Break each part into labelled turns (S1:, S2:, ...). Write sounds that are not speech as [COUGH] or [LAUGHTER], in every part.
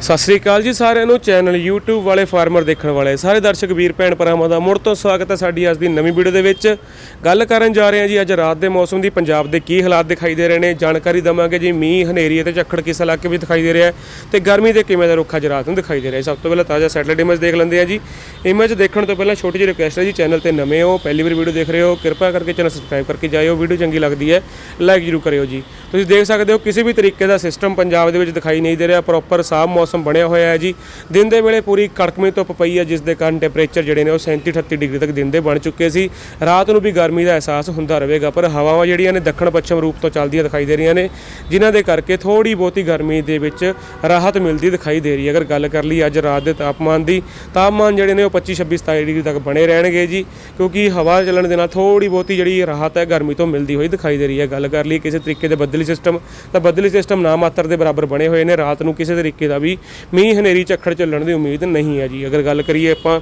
S1: ਸਤਿ ਸ੍ਰੀ ਅਕਾਲ ਜੀ ਸਾਰਿਆਂ ਨੂੰ ਚੈਨਲ YouTube ਵਾਲੇ ਫਾਰਮਰ ਦੇਖਣ ਵਾਲੇ, ਸਾਰੇ ਦਰਸ਼ਕ, ਵੀਰ, ਭੈਣ, ਭਰਾਵਾਂ ਦਾ ਮੁੜ ਤੋਂ ਸਵਾਗਤ ਹੈ ਸਾਡੀ ਅੱਜ ਦੀ ਨਵੀਂ ਵੀਡੀਓ ਦੇ ਵਿੱਚ। ਗੱਲ ਕਰਨ ਜਾ ਰਹੇ ਹਾਂ ਜੀ, ਅੱਜ ਰਾਤ ਦੇ ਮੌਸਮ ਦੀ ਪੰਜਾਬ ਦੇ ਕੀ ਹਾਲਾਤ ਦਿਖਾਈ ਦੇ ਰਹੇ ਨੇ, ਜਾਣਕਾਰੀ ਦਵਾਂਗੇ ਜੀ, ਮੀਂਹ, ਹਨੇਰੀ ਅਤੇ ਝੱਖੜ ਕਿਸ ਇਲਾਕੇ ਵਿੱਚ ਦਿਖਾਈ ਦੇ ਰਿਹਾ ਹੈ ਤੇ ਗਰਮੀ ਦੇ ਕਿਵੇਂ ਦਾ ਰੁੱਖ ਅੱਜ ਰਾਤ ਨੂੰ ਦਿਖਾਈ ਦੇ ਰਿਹਾ ਸਭ ਤੋਂ ਪਹਿਲਾਂ ਤਾਜ਼ਾ ਸੈਟਲਾਈਟ ਇਮੇਜ ਦੇਖ ਲੈਂਦੇ ਹਾਂ ਜੀ। ਇਮੇਜ ਦੇਖਣ ਤੋਂ ਪਹਿਲਾਂ ਛੋਟੀ ਜਿਹੀ ਰਿਕੁਐਸਟ ਹੈ ਜੀ ਚੈਨਲ ਤੇ ਨਵੇਂ ਹੋ, ਪਹਿਲੀ ਵਾਰ ਵੀਡੀਓ ਦੇਖ ਰਹੇ ਹੋ, ਕਿਰਪਾ ਕਰਕੇ ਚੈਨਲ ਸਬਸਕ੍ਰਾਈਬ ਕਰਕੇ ਜਾਇਓ ਵੀਡੀਓ ਚੰਗੀ ਲੱਗਦੀ ਹੈ ਲਾਈਕ ਜ਼ਰੂਰ ਕਰਿਓ ਜੀ। ਤੁਸੀਂ ਦੇਖ ਸਕਦੇ ਹੋ, ਕਿਸੇ ਵੀ ਤਰੀਕੇ ਦਾ ਸਿਸਟਮ ਪੰਜਾਬ ਦੇ ਵਿੱਚ ਦਿਖਾਈ ਨਹੀਂ ਦੇ ਰਿਹਾ ਪ੍ਰੋਪਰ ਸਾਫ਼ ਮੌਸਮ ਬਣਿਆ ਹੋਇਆ ਹੈ ਜੀ। ਦਿਨ ਦੇ ਵੇਲੇ ਪੂਰੀ ਕੜਕਵੀਂ ਧੁੱਪ ਪਈ ਹੈ, ਜਿਸ ਦੇ ਕਾਰਨ ਟੈਂਪਰੇਚਰ ਜਿਹੜੇ ਨੇ ਉਹ 37 38 ਡਿਗਰੀ ਤੱਕ ਦਿਨ ਦੇ ਬਣ ਚੁੱਕੇ ਸੀ। ਰਾਤ ਨੂੰ ਵੀ ਗਰਮੀ ਦਾ ਅਹਿਸਾਸ ਹੁੰਦਾ ਰਹੇਗਾ, ਪਰ ਹਵਾਵਾਂ ਜਿਹੜੀਆਂ ਨੇ ਦੱਖਣ ਪੱਛਮ ਰੂਪ ਤੋਂ ਚੱਲਦੀਆਂ ਦਿਖਾਈ ਦੇ ਰਹੀਆਂ ਨੇ, ਜਿਨ੍ਹਾਂ ਦੇ ਕਰਕੇ ਥੋੜੀ ਬਹੁਤੀ ਗਰਮੀ ਦੇ ਵਿੱਚ ਰਾਹਤ ਮਿਲਦੀ ਦਿਖਾਈ ਦੇ ਰਹੀ ਹੈ। ਅਗਰ ਗੱਲ ਕਰ ਲਈ ਅੱਜ ਰਾਤ ਦੇ ਤਾਪਮਾਨ ਦੀ, ਤਾਪਮਾਨ ਜਿਹੜੇ ਨੇ ਉਹ 25 26 27 ਡਿਗਰੀ ਤੱਕ ਬਣੇ ਰਹਿਣਗੇ ਜੀ, ਕਿਉਂਕਿ ਹਵਾ ਚੱਲਣ ਦੇ ਨਾਲ ਥੋੜੀ ਬਹੁਤੀ ਜਿਹੜੀ ਰਾਹਤ ਹੈ ਗਰਮੀ ਤੋਂ ਮਿਲਦੀ ਹੋਈ ਦਿਖਾਈ ਦੇ ਰਹੀ ਹੈ। ਗੱਲ ਕਰ ਲਈ ਕਿਸੇ ਤਰੀਕੇ ਦੇ ਬੱਦਲੀ ਸਿਸਟਮ ਤਾਂ ਬੱਦਲੀ ਸਿਸਟਮ ਨਾ ਮਾਤਰ ਦੇ ਬਰਾਬਰ ਬਣੇ ਹੋਏ ਨੇ। ਰਾਤ ਨੂੰ ਕਿਸੇ ਤਰੀਕੇ ਦਾ ਵੀ ਮੀਂਹ ਹਨੇਰੀ ਝੱਖੜ ਚੱਲਣ ਦੀ ਉਮੀਦ ਨਹੀਂ ਹੈ ਜੀ। ਅਗਰ ਗੱਲ ਕਰੀਏ ਆਪਾਂ,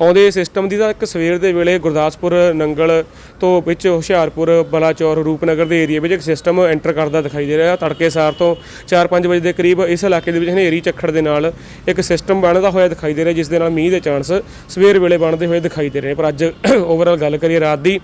S1: ਆਉਂਦੇ ਸਿਸਟਮ ਦੀ ਤਾਂ ਇੱਕ ਸਵੇਰ ਦੇ ਵੇਲੇ ਗੁਰਦਾਸਪੁਰ, ਨੰਗਲ ਤੋਂ ਵਿੱਚ ਹੁਸ਼ਿਆਰਪੁਰ, ਬਲਾਚੌਰ, ਰੂਪਨਗਰ ਦੇ ਏਰੀਆ ਵਿੱਚ ਇੱਕ ਸਿਸਟਮ ਐਂਟਰ ਕਰਦਾ ਦਿਖਾਈ ਦੇ ਰਿਹਾ ਤੜਕੇ ਸਾਰ ਤੋਂ 4-5 ਵਜੇ ਦੇ ਕਰੀਬ ਇਸ ਇਲਾਕੇ ਦੇ ਵਿੱਚ ਹਨੇਰੀ ਝੱਖੜ ਦੇ ਨਾਲ ਇੱਕ ਸਿਸਟਮ ਬਣਦਾ ਹੋਇਆ ਦਿਖਾਈ ਦੇ ਰਿਹਾ, ਜਿਸ ਦੇ ਨਾਲ ਮੀਂਹ ਦੇ ਚਾਂਸ ਸਵੇਰ ਵੇਲੇ ਬਣਦੇ ਹੋਏ ਦਿਖਾਈ ਦੇ ਰਹੇ ਪਰ ਅੱਜ [COUGHS] ਓਵਰਆਲ ਗੱਲ ਕਰੀਏ, ਰਾਤ ਦੀ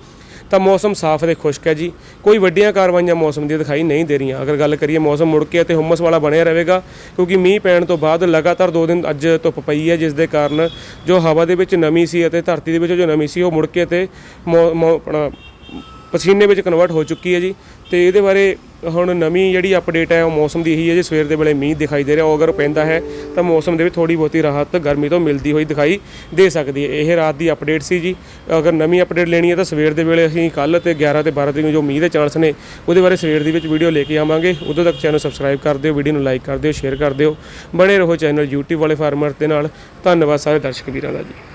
S1: ਤਾਂ ਮੌਸਮ ਸਾਫ਼ ਤੇ ਖੁਸ਼ਕ ਹੈ ਜੀ। ਕੋਈ ਵੱਡੀਆਂ ਕਾਰਵਾਈਆਂ ਮੌਸਮ ਦੀ ਦਿਖਾਈ ਨਹੀਂ ਦੇ ਰਹੀਆਂ। ਅਗਰ ਗੱਲ ਕਰੀਏ ਮੌਸਮ ਮੁੜ ਕੇ ਅਤੇ ਹੁਮਸ ਵਾਲਾ ਬਣਿਆ ਰਹੇਗਾ, ਕਿਉਂਕਿ ਮੀਂਹ ਪੈਣ ਤੋਂ ਬਾਅਦ ਲਗਾਤਾਰ 2 ਦਿਨ ਅੱਜ ਧੁੱਪ ਪਈ ਹੈ, ਜਿਸ ਦੇ ਕਾਰਨ ਜੋ ਹਵਾ ਦੇ ਵਿੱਚ ਨਮੀ ਸੀ ਅਤੇ ਧਰਤੀ ਦੇ ਵਿੱਚ ਜੋ ਨਮੀ ਸੀ, ਉਹ ਮੁੜ ਕੇ ਤੇ ਮੌ- ਆਪਣਾ ਪਸੀਨੇ ਵਿੱਚ ਕਨਵਰਟ ਹੋ ਚੁੱਕੀ ਹੈ ਜੀ। ਤੇ ਇਹਦੇ ਬਾਰੇ ਹੁਣ ਨਵੀਂ ਜਿਹੜੀ ਅਪਡੇਟ ਹੈ, ਉਹ ਮੌਸਮ ਦੀ ਇਹੀ ਹੈ ਜੀ, ਸਵੇਰ ਦੇ ਵੇਲੇ ਮੀਂਹ ਦਿਖਾਈ ਦੇ ਰਿਹਾ, ਉਹ ਅਗਰ ਪੈਂਦਾ ਹੈ, ਤਾਂ ਮੌਸਮ ਦੇ ਵਿੱਚ ਥੋੜੀ ਬਹੁਤੀ ਰਾਹਤ, ਗਰਮੀ ਤੋਂ ਮਿਲਦੀ ਹੋਈ ਦਿਖਾਈ ਦੇ ਸਕਦੀ ਹੈ। ਇਹ ਰਾਤ ਦੀ ਅਪਡੇਟ ਸੀ ਜੀ। ਅਗਰ ਨਵੀਂ ਅਪਡੇਟ ਲੈਣੀ ਹੈ, ਤਾਂ ਸਵੇਰ ਦੇ ਵੇਲੇ ਅਸੀਂ ਕੱਲ ਤੇ 11 ਤੇ 12 ਤਰੀਕ ਨੂੰ ਜੋ ਮੀਂਹ ਦੇ ਚਾਂਸ ਨੇ, ਉਹਦੇ ਬਾਰੇ ਸਵੇਰ ਦੇ ਵਿੱਚ ਵੀਡੀਓ ਲੈ ਕੇ ਆਵਾਂਗੇ। ਉਦੋਂ ਤੱਕ ਚੈਨਲ ਸਬਸਕ੍ਰਾਈਬ ਕਰ ਦਿਓ ਵੀਡੀਓ ਨੂੰ ਲਾਈਕ ਕਰ ਦਿਓ ਸ਼ੇਅਰ ਕਰ ਦਿਓ। ਬਣੇ ਰਹੋ ਚੈਨਲ YouTube ਵਾਲੇ ਫਾਰਮਰ ਦੇ ਨਾਲ। ਧੰਨਵਾਦ ਸਾਰੇ ਦਰਸ਼ਕ ਵੀਰਾਂ ਦਾ ਜੀ।